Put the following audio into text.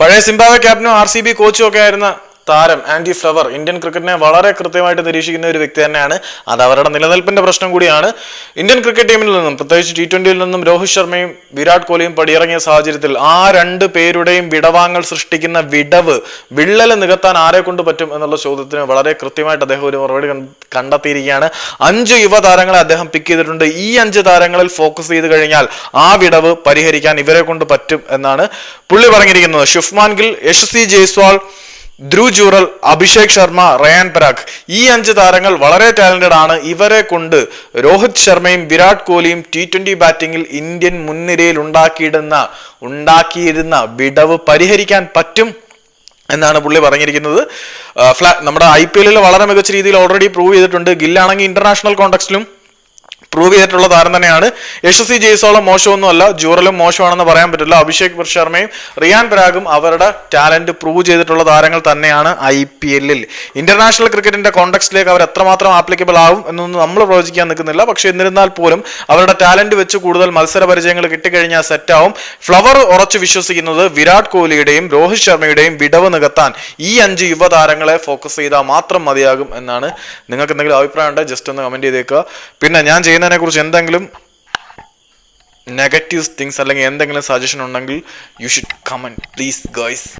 പഴയ സിംബാവെ ക്യാപ്റ്റനും R C B കോച്ചും ഒക്കെ ആയിരുന്ന താരം ആൻഡി ഫ്ലവർ ഇന്ത്യൻ ക്രിക്കറ്റിനെ വളരെ കൃത്യമായിട്ട് നിരീക്ഷിക്കുന്ന ഒരു വ്യക്തി തന്നെയാണ്. അത് അവരുടെ നിലനിൽപ്പിന്റെ പ്രശ്നം കൂടിയാണ്. ഇന്ത്യൻ ക്രിക്കറ്റ് ടീമിൽ നിന്നും പ്രത്യേകിച്ച് ടി ട്വന്റിയിൽ നിന്നും രോഹിത് ശർമ്മയും വിരാട് കോഹ്ലിയും പടിയിറങ്ങിയ സാഹചര്യത്തിൽ ആ രണ്ട് പേരുടെയും വിടവാങ്ങൽ സൃഷ്ടിക്കുന്ന വിടവ് വിള്ളൽ നികത്താൻ ആരെ കൊണ്ട് പറ്റും എന്നുള്ള ചോദ്യത്തിന് വളരെ കൃത്യമായിട്ട് അദ്ദേഹം ഒരു മറുപടി കണ്ടെത്തിയിരിക്കുകയാണ്. അഞ്ച് യുവതാരങ്ങളെ അദ്ദേഹം പിക്ക് ചെയ്തിട്ടുണ്ട്. ഈ അഞ്ച് താരങ്ങളിൽ ഫോക്കസ് ചെയ്ത് കഴിഞ്ഞാൽ ആ വിടവ് പരിഹരിക്കാൻ ഇവരെ കൊണ്ട് പറ്റും എന്നാണ് പുള്ളി പറഞ്ഞിരിക്കുന്നത്. ഷുഫ്മാൻ ഗിൽ യശസ്വി ജയ്സ്വാൾ ധ്രുവ് ജൂറൽ അഭിഷേക് ശർമ്മ റയാൻ പരാഗ്. ഈ അഞ്ച് താരങ്ങൾ വളരെ ടാലന്റഡ് ആണ്. ഇവരെ കൊണ്ട് രോഹിത് ശർമ്മയും വിരാട് കോഹ്ലിയും ടി ട്വന്റി ബാറ്റിംഗിൽ ഇന്ത്യൻ മുൻനിരയിൽ ഉണ്ടാക്കിയിടുന്ന ഉണ്ടാക്കിയിരുന്ന വിടവ് പരിഹരിക്കാൻ പറ്റും എന്നാണ് പുള്ളി പറഞ്ഞിരിക്കുന്നത്. ഫ്ലാ നമ്മുടെ ഐ പി എല്ലിൽ വളരെ മികച്ച രീതിയിൽ ഓൾറെഡി പ്രൂവ് ചെയ്തിട്ടുണ്ട്. ഗില്ലാണെങ്കിൽ ഇന്റർനാഷണൽ കോണ്ടക്സ്റ്റിലും പ്രൂവ് ചെയ്തിട്ടുള്ള താരം തന്നെയാണ്. യശസ്വി ജയ്സോളം മോശമൊന്നുമല്ല ജൂറലും മോശമാണെന്ന് പറയാൻ പറ്റില്ല. അഭിഷേക് ശർമ്മയും റിയാൻ പരാഗും അവരുടെ ടാലന്റ് പ്രൂവ് ചെയ്തിട്ടുള്ള താരങ്ങൾ തന്നെയാണ് ഐ പി എല്ലിൽ ഇന്റർനാഷണൽ ക്രിക്കറ്റിന്റെ കോണ്ടക്സ്റ്റിലേക്ക് അവർ എത്രമാത്രം ആപ്ലിക്കബിൾ ആവും എന്നൊന്നും നമ്മൾ പ്രവചിക്കാൻ നിൽക്കുന്നില്ല. പക്ഷെ എന്നിരുന്നാൽ പോലും അവരുടെ ടാലന്റ് വെച്ച് കൂടുതൽ മത്സര പരിചയങ്ങൾ കിട്ടിക്കഴിഞ്ഞാൽ സെറ്റാവും ഫ്ലവർ ഉറച്ചു വിശ്വസിക്കുന്നത് വിരാട് കോഹ്ലിയുടെയും രോഹിത് ശർമ്മയുടെയും വിടവ് നികത്താൻ ഈ അഞ്ച് യുവതാരങ്ങളെ ഫോക്കസ് ചെയ്താൽ മാത്രം മതിയാകും എന്നാണ്. നിങ്ങൾക്ക് എന്തെങ്കിലും അഭിപ്രായം ഉണ്ടെങ്കിൽ ജസ്റ്റ് ഒന്ന് കമന്റ് ചെയ്തേക്കുക. പിന്നെ ഞാൻ ചെയ്യുന്നതിനെ കുറിച്ച് എന്തെങ്കിലും നെഗറ്റീവ് തിങ്സ് അല്ലെങ്കിൽ എന്തെങ്കിലും സജഷൻ ഉണ്ടെങ്കിൽ you should comment please guys